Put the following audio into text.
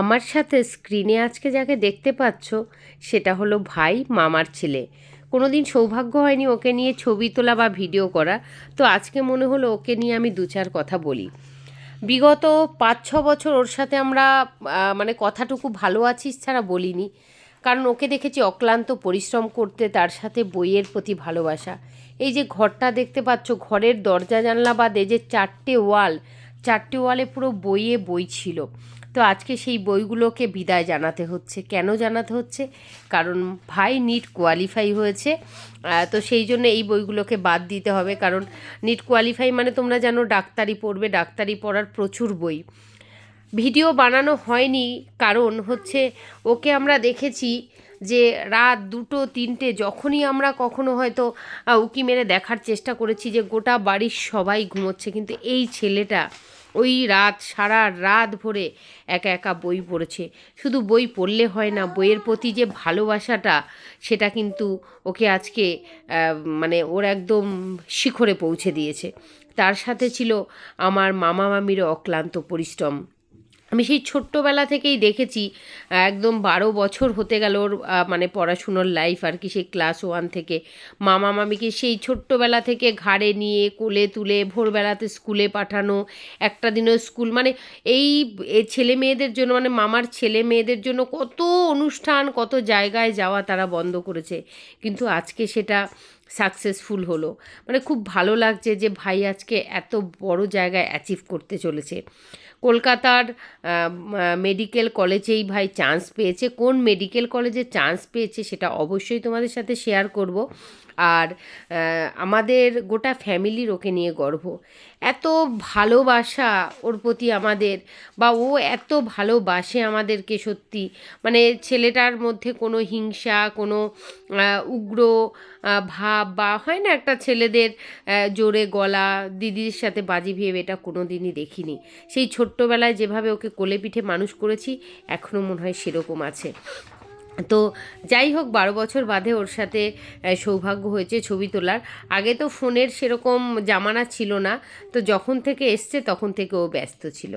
আমার সাথে স্ক্রিনে আজকে যাকে দেখতে পাচ্ছ, সেটা হলো ভাই, মামার ছেলে। কোনো দিন সৌভাগ্য হয়নি ওকে নিয়ে ছবি তোলা বা ভিডিও করা। তো আজকে মনে হলো ওকে নিয়ে আমি দু চার কথা বলি। বিগত পাঁচ ছ বছর ওর সাথে আমরা মানে কথাটুকু ভালো আছিস ছাড়া বলিনি। কারণ ওকে দেখেছি অক্লান্ত পরিশ্রম করতে, তার সাথে বইয়ের প্রতি ভালোবাসা। এই যে ঘরটা দেখতে পাচ্ছ, ঘরের দরজা জানলা বাদে যে চারটে ওয়াল, চারটে ওয়ালে পুরো বইয়ে বই ছিল। তো আজকে সেই বইগুলোকে বিদায় জানাতে হচ্ছে। কেন জানাতে হচ্ছে? কারণ ভাই নিট কোয়ালিফাই হয়েছে তো সেই জন্য এই বইগুলোকে বাদ দিতে হবে। কারণ নিট কোয়ালিফাই মানে তোমরা জানো ডাক্তারি পড়বে, ডাক্তারি পড়ার প্রচুর বই। ভিডিও বানানো হয়নি, কারণ হচ্ছে ওকে আমরা দেখেছি যে রাত দুটো তিনটে যখনই আমরা কখনো হয়তো উকি মেরে দেখার চেষ্টা করেছি যে গোটা বাড়ির সবাই ঘুমোচ্ছে, কিন্তু এই ছেলেটা ওই রাত, সারা রাত ভরে একা একা বই পড়েছে। শুধু বই পড়লে হয় না, বইয়ের প্রতি যে ভালোবাসাটা, সেটা কিন্তু ওকে আজকে মানে ওর একদম শিখরে পৌঁছে দিয়েছে। তার সাথে ছিল আমার মামা মামিরও অক্লান্ত পরিশ্রম। আমি সেই ছোট্টবেলা থেকেই দেখেছি, একদম বারো বছর হতে গেল ওর মানে পড়াশুনোর লাইফ আর কি সেই ক্লাস ওয়ান থেকে। মামা মামিকে সেই ছোট্টবেলা থেকে ঘাড়ে নিয়ে, কোলে তুলে, ভোরবেলাতে স্কুলে পাঠানো, একটা দিনও স্কুল মানে এই ছেলে মেয়েদের জন্য মানে মামার ছেলে মেয়েদের জন্য কত অনুষ্ঠান, কত জায়গায় যাওয়া তারা বন্ধ করেছে। কিন্তু আজকে সেটা সাকসেসফুল হলো। মানে খুব ভালো লাগছে যে ভাই আজকে এত বড় জায়গায় অ্যাচিভ করতে চলেছে। কলকাতার মেডিকেল কলেজেই ভাই চান্স পেয়েছে। কোন মেডিকেল কলেজে চান্স পেয়েছে সেটা অবশ্যই তোমাদের সাথে শেয়ার করব। আর আমাদের গোটা ফ্যামিলির ওকে নিয়ে গর্ব। এত ভালোবাসা ওর প্রতি আমাদের বা ও এত ভালোবাসে আমাদেরকে সত্যি। মানে ছেলেটার মধ্যে কোনো হিংসা, কোনো উগ্র ভাব বা হয় না একটা ছেলেদের জোরে গলা, দিদির সাথে বাজি ভিয়ে এটা কোনো দিনই দেখিনি। সেই ছোট্টবেলায় যেভাবে ওকে কোলে পিঠে মানুষ করেছি এখনও মনে হয় সেরকম আছে। তো যাই হোক, বারো বছর বাদে ওর সাথে সৌভাগ্য হয়েছে ছবি তোলার। আগে তো ফোনের সেরকম জামানা ছিল না, তো যখন থেকে এসছে তখন থেকে ও ব্যস্ত ছিল।